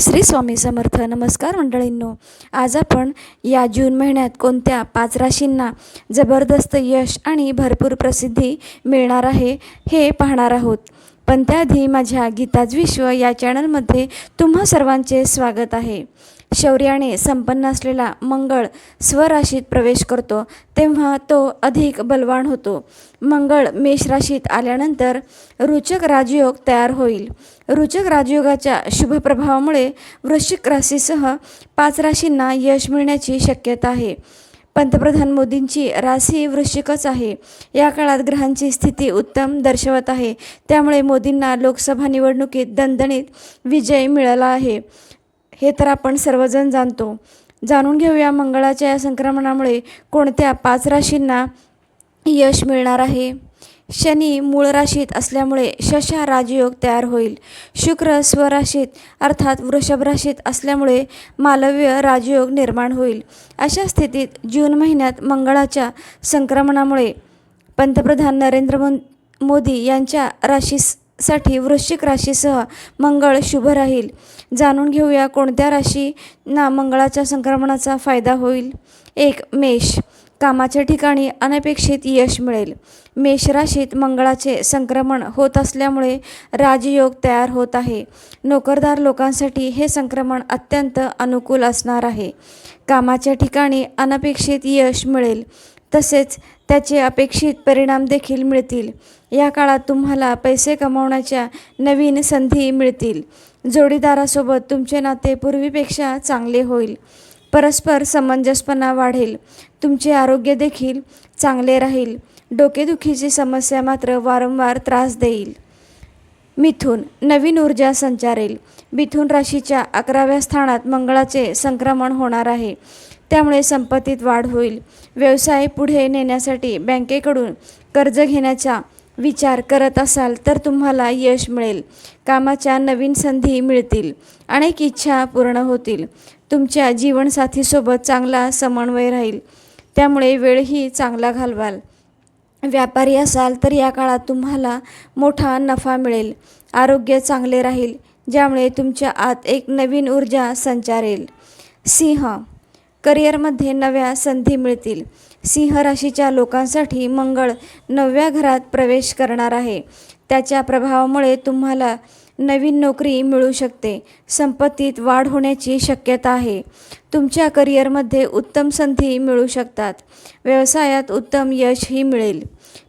श्री स्वामी समर्थ. नमस्कार मंडळींनो. आज आपण या जून महिन्यात कोणत्या पाच राशींना जबरदस्त यश आणि भरपूर प्रसिद्धी मिळणार आहे हे पाहणार आहोत. पण त्याआधी माझ्या गीताज विश्व या चॅनलमध्ये तुम्हा सर्वांचे स्वागत आहे. शौर्याने संपन्न असलेला मंगळ स्वराशीत प्रवेश करतो तेव्हा तो अधिक बलवान होतो. मंगळ मेषराशीत आल्यानंतर रुचक राजयोग तयार होईल. रुचक राजयोगाच्या शुभ प्रभावामुळे वृश्चिक राशीसह पाच राशींना यश मिळण्याची शक्यता आहे. पंतप्रधान मोदींची राशी वृश्चिकच आहे. या काळात ग्रहांची स्थिती उत्तम दर्शवत आहे. त्यामुळे मोदींना लोकसभा निवडणुकीत दणदणीत विजय मिळाला आहे. हे तर आपण सर्वजण जाणतो. जाणून घेऊया मंगळाच्या या संक्रमणामुळे कोणत्या पाच राशींना यश मिळणार आहे. शनी मूळ राशीत असल्यामुळे शशा राजयोग तयार होईल. शुक्र स्वराशीत अर्थात वृषभ राशीत असल्यामुळे मालव्य राजयोग निर्माण होईल. अशा स्थितीत जून महिन्यात मंगळाच्या संक्रमणामुळे पंतप्रधान नरेंद्र मोदी यांच्या राशीस साठी वृश्चिक राशीसह मंगळ शुभ राहील. जाणून घेऊया कोणत्या राशींना मंगळाच्या संक्रमणाचा फायदा होईल. एक मेष. कामाच्या ठिकाणी अनपेक्षित यश मिळेल. मेष राशीत मंगळाचे संक्रमण होत असल्यामुळे राजयोग तयार होत आहे. नोकरदार लोकांसाठी हे संक्रमण अत्यंत अनुकूल असणार आहे. कामाच्या ठिकाणी अनपेक्षित यश मिळेल. तसेच त्याचे अपेक्षित परिणाम देखील मिळतील. या काळात तुम्हाला पैसे कमवण्याच्या नवीन संधी मिळतील. जोडीदारासोबत तुमचे नाते पूर्वीपेक्षा चांगले होईल. परस्पर समंजसपणा वाढेल. तुमचे आरोग्य देखील चांगले राहील. डोकेदुखीची समस्या मात्र वारंवार त्रास देईल. मिथून नवीन ऊर्जा संचारेल. मिथून राशीच्या अकराव्या स्थानात मंगळाचे संक्रमण होणार आहे. त्यामुळे संपत्तीत वाढ होईल. व्यवसाय पुढे नेण्यासाठी बँकेकडून कर्ज घेण्याचा विचार करत असाल तर तुम्हाला यश मिळेल. कामाच्या नवीन संधी मिळतील. अनेक इच्छा पूर्ण होतील. तुमच्या जीवनसाथीसोबत चांगला समन्वय राहील. त्यामुळे वेळही चांगला घालवाल. व्यापारी असाल तर या काळात तुम्हाला मोठा नफा मिळेल. आरोग्य चांगले राहील ज्यामुळे तुमच्या आत एक नवीन ऊर्जा संचारेल. सिंह करिअरमध्ये नव्या संधी मिळतील. सिंह राशीच्या लोकांसाठी मंगळ नवव्या घरात प्रवेश करणार आहे. त्याच्या प्रभावामुळे तुम्हाला नवीन नोकरी मिळू शकते. संपत्तीत वाढ होण्याची शक्यता आहे. तुमच्या करिअरमध्ये उत्तम संधी मिळू शकतात. व्यवसायात उत्तम यशही मिळेल.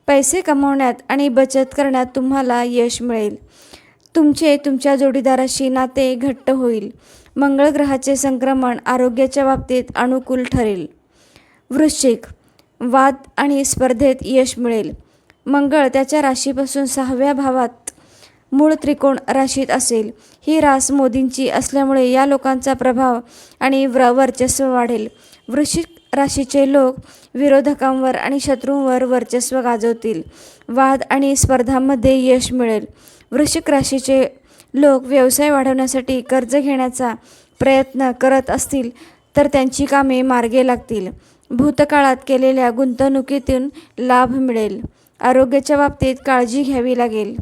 पैसे कमवण्यात आणि बचत करण्यात तुम्हाला यश मिळेल. तुमचे तुमच्या जोडीदाराशी नाते घट्ट होईल. मंगळ ग्रहाचे संक्रमण आरोग्याच्या बाबतीत अनुकूल ठरेल. वृश्चिक वाद आणि स्पर्धेत यश मिळेल. मंगळ त्याच्या राशीपासून सहाव्या भावात मूळ त्रिकोण राशीत असेल. ही रास मोदींची असल्यामुळे या लोकांचा प्रभाव आणि व्र वर्चस्व वाढेल. वृश्चिक राशीचे लोक विरोधकांवर आणि शत्रूंवर वर्चस्व गाजवतील. वाद आणि स्पर्धांमध्ये यश मिळेल. वृश्चिक राशीचे लोक व्यवसाय वाढवण्यासाठी कर्ज घेण्याचा प्रयत्न करत असतील तर त्यांची कामे मार्गे लागतील. भूतकाळात केलेल्या गुंतवणुकीतून लाभ मिळेल. आरोग्याच्या बाबतीत काळजी घ्यावी लागेल.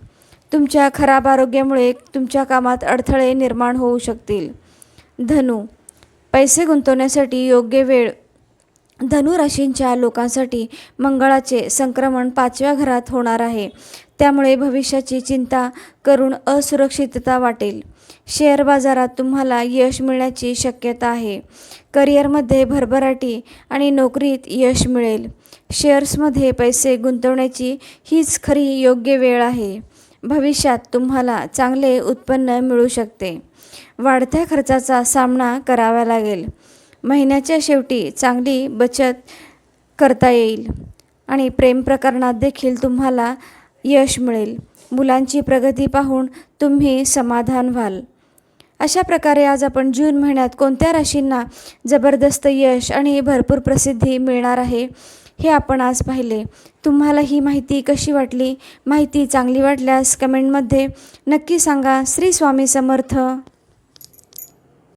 तुमच्या खराब आरोग्यामुळे तुमच्या कामात अडथळे निर्माण होऊ शकतील. धनु पैसे गुंतवण्यासाठी योग्य वेळ. धनु राशींच्या लोकांसाठी मंगळाचे संक्रमण पाचव्या घरात होणार आहे. त्यामुळे भविष्याची चिंता करून असुरक्षितता वाटेल. शेअर बाजारात तुम्हाला यश मिळण्याची शक्यता आहे. करिअरमध्ये भरभराटी आणि नोकरीत यश मिळेल. शेअर्समध्ये पैसे गुंतवण्याची हीच खरी योग्य वेळ आहे. भविष्यात तुम्हाला चांगले उत्पन्न मिळू शकते. वाढत्या खर्चाचा सामना करावा लागेल. महिन्याच्या शेवटी चांगली बचत करता येईल. आणि प्रेम प्रकरणात देखील तुम्हाला यश मिळेल. मुलांची प्रगती पाहून तुम्ही समाधान व्हाल. अशा प्रकारे आज आपण जून महिन्यात कोणत्या राशींना जबरदस्त यश आणि भरपूर प्रसिद्धी मिळणार आहे हे आपण आज पाहिले. तुम्हाला ही माहिती कशी वाटली? माहिती चांगली वाटल्यास कमेंटमध्ये नक्की सांगा. श्री स्वामी समर्थ.